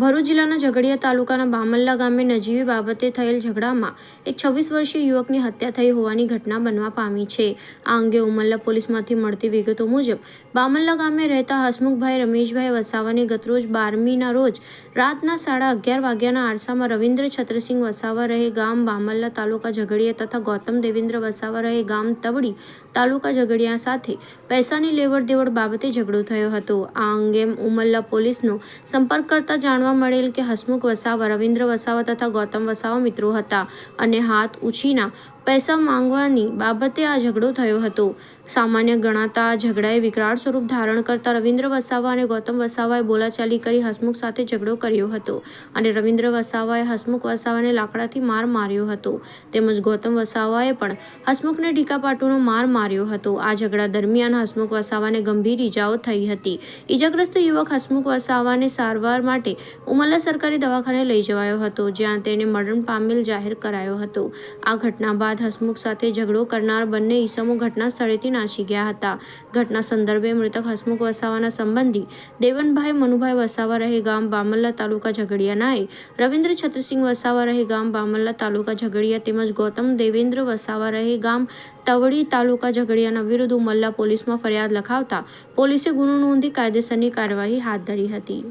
ભરૂચ જિલ્લાના ઝઘડિયા તાલુકાના બામલ્લા ગામે નજીવી બાબતે થયેલ ઝઘડામાં એક છવ્વીસ વર્ષીય યુવકની હત્યા થઈ હોવાની ઘટના બનવા પામી છે. આ અંગે ઉમલ્લા પોલીસમાંથી મળતી વિગતો મુજબ, બામલ્લા ગામે રહેતા હસમુખભાઈ રમેશભાઈ વસાવાની ગતરોજ બારમીના રોજ રાતના સાડા અગિયાર વાગ્યાના આરસામાં રવિન્દ્ર છત્રસિંહ વસાવા રહે ગામ બામલ્લા તાલુકા ઝઘડિયા તથા ગૌતમ દેવેન્દ્ર વસાવા રહે ગામ તવડી તાલુકા ઝઘડિયા સાથે પૈસાની લેવડ દેવડ બાબતે ઝઘડો થયો હતો. આ અંગે ઉમલ્લા પોલીસનો સંપર્ક કરતા જાણવા મળેલ કે હસમુખ વસાવા રવિન્દ્ર વસાવા તથા ગૌતમ વસાવા મિત્રો હતા અને હાથ ઉછીના પૈસા માંગવાની બાબતે આ ઝઘડો થયો હતો. સામાન્ય ગણાતા આ ઝઘડાએ વિકરાળ સ્વરૂપ ધારણ કરતા રવિન્દ્ર વસાવા અને ગૌતમ વસાવાએ બોલાચાલી કરી હસમુખ સાથે ઝઘડો કર્યો હતો અને રવિન્દ્ર વસાવાએ હસમુખ વસાવાને લાકડાથી માર માર્યો હતો. તેમજ ગૌતમ વસાવાએ પણ હસમુખને ઢીકાપાટુનો માર માર્યો હતો. આ ઝઘડા દરમિયાન હસમુખ વસાવાને ગંભીર ઈજાઓ થઈ હતી. ઈજાગ્રસ્ત યુવક હસમુખ વસાવાને સારવાર માટે ઉમરલા સરકારી દવાખાને લઈ જવાયો હતો, જ્યાં તેને મરણ પામેલ જાહેર કરાયો હતો. આ ઘટના બાદ હસમુખ સાથે ઝઘડો કરનાર બંને ઈસમો ઘટના સ્થળેથી નાસી ગયા હતા. ઘટના સંદર્ભે મૃતક હસમુખ વસાવાના સંબંધી દેવનભાઈ મનુભાઈ વસાવા રહે ગામ બામલ્લા તાલુકા ઝઘડિયાનાએ રવિન્દ્ર છત્રસિંહ વસાવા રહે ગામ બામલ્લા તાલુકા ઝઘડિયા તેમજ ગૌતમ દેવેન્દ્ર વસાવા રહે ગામ તવડી તાલુકા ઝઘડિયાના વિરુદ્ધ ઉમલ્લા પોલીસમાં ફરિયાદ લખાવતા પોલીસે ગુનો નોંધી કાયદેસરની કાર્યવાહી હાથ ધરી હતી.